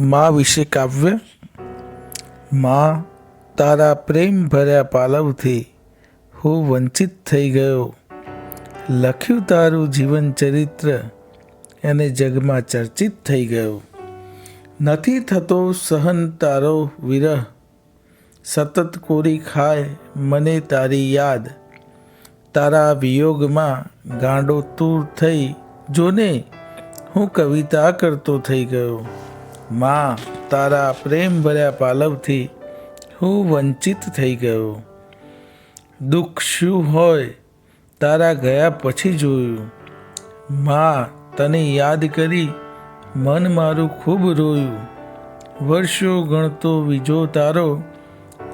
મા વિશે કાવ્ય? મા, તારા પ્રેમ ભર્યા પાલવથી હું વંચિત થઈ ગયો. લખ્યું તારું જીવન ચરિત્ર અને જગમાં ચર્ચિત થઈ ગયો. નથી થતો સહન તારો વિરહ. સતત કોરી ખાય મને તારી યાદ. તારા વિયોગમાં ગાંડો તૂર થઈ, જોને હું કવિતા કરતો થઈ ગયો. માં, તારા પ્રેમ ભર્યા પાલવથી હું વંચિત થઈ ગયો. દુઃખ શું હોય તારા ગયા પછી જોયું. માં, તને યાદ કરી મન મારું ખૂબ રોયું. વર્ષો ગણતો વિજો તારો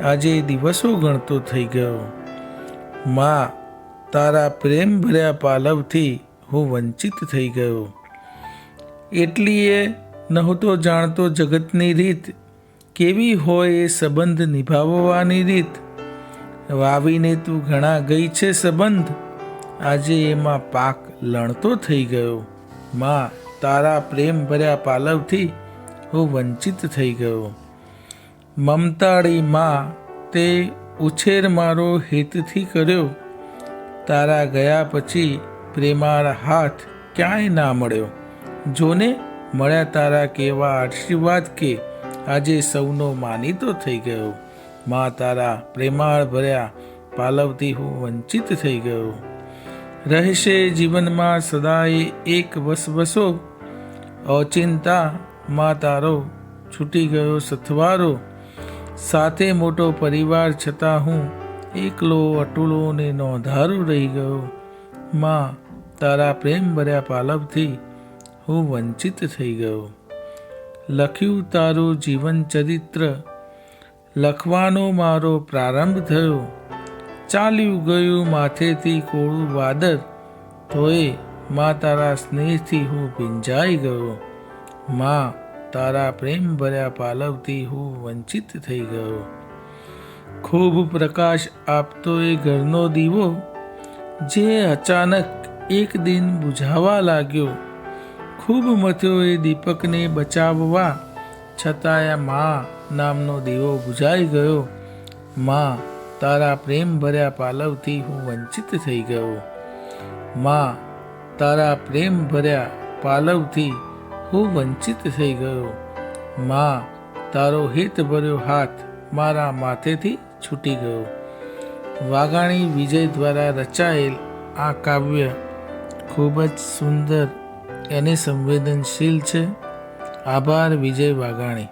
આજે દિવસો ગણતો થઈ ગયો. માં, તારા પ્રેમ ભર્યા પાલવથી હું વંચિત થઈ ગયો. એટલીએ નહોતો જાણતો જગતની રીત. કેવી હોય એ સંબંધ નિભાવવાની રીત. વાવીને તું ઘણા ગઈ છે સંબંધ. આજે એમાં પાક લણતો થઈ ગયો. માં, તારા પ્રેમ ભર્યા પાલવથી હું વંચિત થઈ ગયો. મમતાળી માં, તે ઉછેર મારો હિતથી કર્યો. તારા ગયા પછી પ્રેમાળ હાથ ક્યાંય ના મળ્યો. જોને મળ્યા તારા કેવા આશીર્વાદ કે આજે સૌનો માનીતો થઈ ગયો. માં તારા પ્રેમાળ ભર્યા પાલવથી હું વંચિત થઈ ગયો. રહેશે જીવનમાં સદાય એક વસવસો. અચિંતા મા તારો છૂટી ગયો સથવારો. સાથે મોટો પરિવાર છતાં હું એકલો અટુલો ને નોંધારો રહી ગયો. માં તારા પ્રેમ ભર્યા પાલવથી હું વંચિત થઈ ગયો. લખ્યું તારું જીવન ચરિત્ર, લખવાનો મારો પ્રારંભ થયો. ચાલ્યું ગયું માથેથી કોળું વાદળ, તોયમાં તારા સ્નેહથી હું ભીંજાઈ ગયો. માં તારા પ્રેમ ભર્યા પાલવથી હું વંચિત થઈ ગયો. ખૂબ પ્રકાશ આપતો એ ઘરનો દીવો, જે અચાનક એક દિન બુઝાવા લાગ્યો. ખૂબ મથ્યો એ દીપકને બચાવવા છતાંય મા નામનો દીવો બુઝાઈ ગયો. માં, તારા પ્રેમ ભર્યા પાલવથી હું વંચિત થઈ ગયો. માં, તારા પ્રેમ ભર્યા પાલવથી હું વંચિત થઈ ગયો. માં, તારો હિત ભર્યો હાથ મારા માથેથી છૂટી ગયો. વાઘાણી વિજય દ્વારા રચાયેલ આ કાવ્ય ખૂબ જ સુંદર અને સંવેદનશીલ છે. આભાર વિજય વાઘાણી.